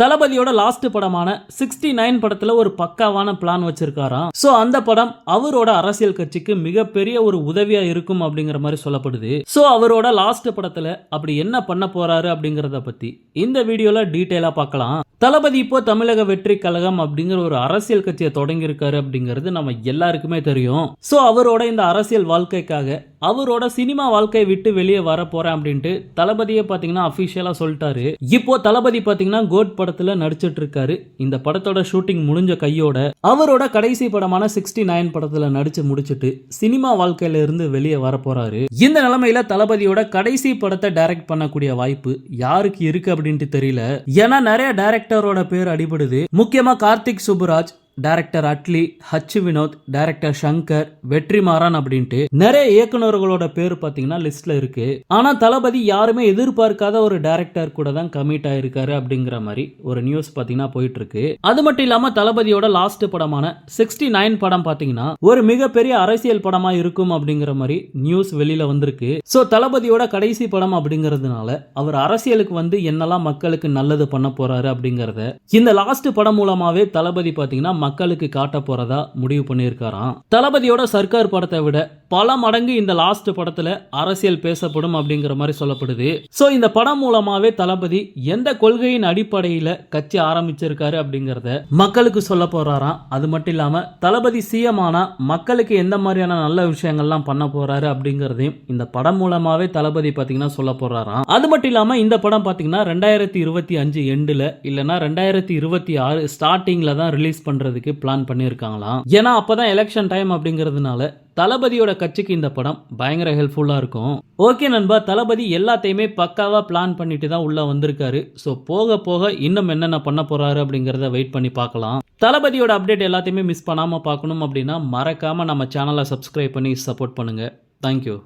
தளபதியோட லாஸ்ட் படமான sixty nine படத்துல ஒரு பக்காவான பிளான் வச்சிருக்காராம். சோ அந்த படம் அவரோட அரசியல் கட்சிக்கு மிகப்பெரிய ஒரு உதவியா இருக்கும் அப்படிங்கிற மாதிரி சொல்லப்படுது. சோ அவரோட லாஸ்ட் படத்துல அப்படி என்ன பண்ண போறாரு அப்படிங்கறத பத்தி இந்த வீடியோல டீட்டெயிலா பார்க்கலாம். தளபதி இப்போ தமிழக வெற்றி கழகம் அப்படிங்கிற ஒரு அரசியல் கட்சியை தொடங்கியிருக்காரு அப்படிங்கிறது நம்ம எல்லாருக்குமே தெரியும். சோ அவரோட இந்த அரசியல் வாழ்க்கைக்காக அவரோட சினிமா வாழ்க்கையை விட்டு வெளியே வர போறேன் அப்படின்ட்டு தளபதியை பாத்தீங்கன்னா அஃபிஷியலாக சொல்லிட்டாரு. இப்போ தளபதி பாத்தீங்கன்னா கோட் படத்துல நடிச்சிட்டு இருக்காரு. இந்த படத்தோட ஷூட்டிங் முடிஞ்ச கையோட அவரோட கடைசி படமான சிக்ஸ்டி நைன் படத்துல நடிச்சு முடிச்சிட்டு சினிமா வாழ்க்கையில இருந்து வெளியே வர போறாரு. இந்த நிலைமையில தளபதியோட கடைசி படத்தை டைரக்ட் பண்ணக்கூடிய வாய்ப்பு யாருக்கு இருக்கு அப்படின்ட்டு தெரியல. ஏன்னா நிறைய டைரக்டரோட பேர் அடிபடுது. முக்கியமா Karthik Subbaraj director Atlee H Vinoth director Shankar Vetrimaaran அப்படின்ட்டு நிறைய இயக்குனர்களோட பேர் பாத்தீங்கன்னா லிஸ்ட்ல இருக்கு. ஆனா தளபதி யாருமே எதிர்பார்க்காத ஒரு டைரக்டர் கூட தான் கமிட் ஆயிருக்காரு அப்படிங்கிற மாதிரி ஒரு நியூஸ் பாத்தீங்கன்னா போயிட்டு இருக்கு அது மட்டும் இல்லாம தளபதியோட லாஸ்ட் படமான சிக்ஸ்டி நைன் படம் பாத்தீங்கன்னா ஒரு மிகப்பெரிய அரசியல் படமா இருக்கும் அப்படிங்கிற மாதிரி நியூஸ் வெளியில வந்திருக்கு. சோ தளபதியோட கடைசி படம் அப்படிங்கிறதுனால அவர் அரசியலுக்கு வந்து என்னெல்லாம் மக்களுக்கு நல்லது பண்ண போறாரு அப்படிங்கறத இந்த லாஸ்ட் படம் மூலமாவே தளபதி பாத்தீங்கன்னா மக்களுக்கு காட்ட போறதா முடிவு பண்ணியிருக்காராம். தளபதியோட சர்க்கார் படத்தை விட பல மடங்கு இந்த லாஸ்ட் படத்துல அரசியல் பேசப்படும் அப்படிங்கிற மாதிரி சொல்லப்படுது. சோ இந்த படம் மூலமாவே தளபதி எந்த கொள்கையின் அடிப்படையில கட்சி ஆரம்பிச்சிருக்காரு அப்படிங்கறத மக்களுக்கு சொல்ல போறாராம். அது மட்டும் இல்லாம தளபதி சிஎம் ஆனால் மக்களுக்கு எந்த மாதிரியான நல்ல விஷயங்கள்லாம் பண்ண போறாரு அப்படிங்கறதையும் இந்த படம் மூலமாவே தளபதி பாத்தீங்கன்னா சொல்ல போறாராம். அது மட்டும் இல்லாம இந்த படம் பாத்தீங்கன்னா ரெண்டாயிரத்தி இருபத்தி அஞ்சு எண்டுல இல்லனா ரெண்டாயிரத்தி இருபத்தி ஆறு ஸ்டார்டிங்ல தான் ரிலீஸ் பண்றதுக்கு பிளான் பண்ணியிருக்காங்களாம் ஏன்னா அப்பதான் எலெக்ஷன் டைம் அப்படிங்கிறதுனால தளபதியோட கட்சிக்கு இந்த படம் பயங்கர ஹெல்ப்ஃபுல்லாக இருக்கும். ஓகே நண்பா தளபதி எல்லாத்தையுமே பக்காவாக பிளான் பண்ணிட்டு தான் உள்ளே வந்திருக்காரு. ஸோ போக போக இன்னும் என்னென்ன பண்ண போகிறாரு அப்படிங்கிறத வெயிட் பண்ணி பார்க்கலாம். தளபதியோட அப்டேட் எல்லாத்தையுமே மிஸ் பண்ணாமல் பார்க்கணும் அப்படின்னா மறக்காமல் நம்ம சேனலை சப்ஸ்கிரைப் பண்ணி சப்போர்ட் பண்ணுங்கள் தேங்க்யூ